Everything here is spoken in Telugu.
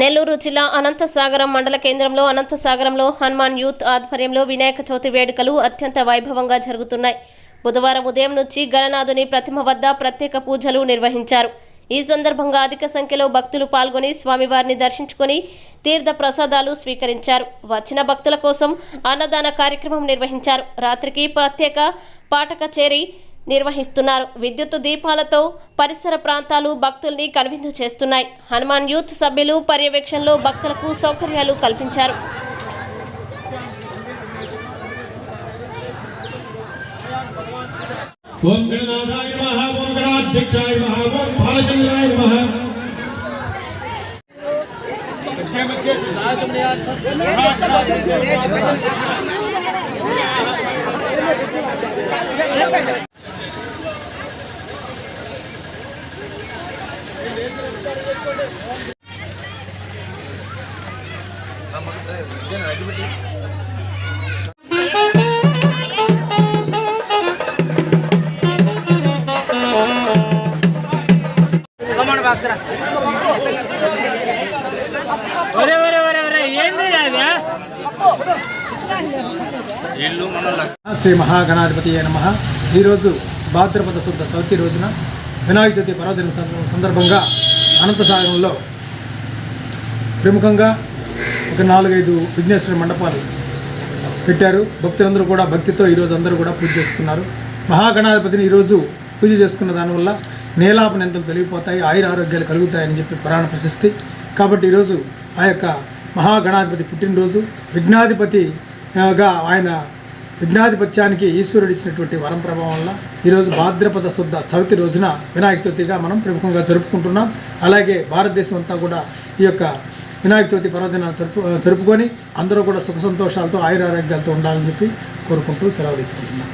నెల్లూరు జిల్లా అనంతసాగరం మండల కేంద్రంలో అనంతసాగరంలో హనుమాన్ యూత్ ఆధ్వర్యంలో వినాయక చవితి వేడుకలు అత్యంత వైభవంగా జరుగుతున్నాయి. బుధవారం ఉదయం నుంచి గణనాథుని ప్రతిమ వద్ద ప్రత్యేక పూజలు నిర్వహించారు. ఈ సందర్భంగా అధిక సంఖ్యలో భక్తులు పాల్గొని స్వామివారిని దర్శించుకొని తీర్థ ప్రసాదాలు స్వీకరించారు. వచ్చిన భక్తుల కోసం అన్నదాన కార్యక్రమం నిర్వహించారు. రాత్రికి ప్రత్యేక పాట కచేరీ నిర్వహిస్తున్నారు. విద్యుత్ దీపాలతో పరిసర ప్రాంతాలు భక్తుల్ని కనువిందు చేస్తున్నాయి. హనుమాన్ యూత్ సభ్యులు పర్యవేక్షణలో భక్తులకు సౌకర్యాలు కల్పించారు. ఓం గణనాథాయ నమః ఓం గణాధ్యక్షాయ నమః ఓం బాలచంద్రాయ నమః. ఒరే ఒరే ఒరే ఏంది అది శ్రీ మహాగణాధిపతి నమ ఈరోజు భాద్రపద శుద్ధ చవితి రోజున వినాయక చవితి పర్వదిన సందర్భంగా అనంతసాగరంలో ప్రముఖంగా ఒక నాలుగైదు విఘ్నేశ్వర మండపాలు పెట్టారు. భక్తులందరూ కూడా భక్తితో ఈరోజు అందరూ కూడా పూజ చేసుకున్నారు. మహాగణాధిపతిని ఈరోజు పూజ చేసుకున్న దానివల్ల నేలాపన ఎంతలు తొలగిపోతాయి ఆయుర ఆరోగ్యాలు కలుగుతాయని చెప్పి పురాణ ప్రశస్తి. కాబట్టి ఈరోజు ఆ యొక్క మహాగణాధిపతి పుట్టినరోజు విఘ్నాధిపతిగా ఆయన విఘ్నాధిపత్యానికి ఈశ్వరుడు ఇచ్చినటువంటి వరం ప్రభావం వల్ల ఈరోజు భాద్రపద శుద్ధ చవితి రోజున వినాయక చవితిగా మనం ప్రముఖంగా జరుపుకుంటున్నాం. అలాగే భారతదేశం అంతా కూడా ఈ యొక్క వినాయక చవితి పర్వదినాన్ని జరుపు జరుపుకొని అందరూ కూడా సుఖ సంతోషాలతో ఆయురారోగ్యాలతో ఉండాలని చెప్పి కోరుకుంటూ సెలవు తీసుకుంటున్నాం.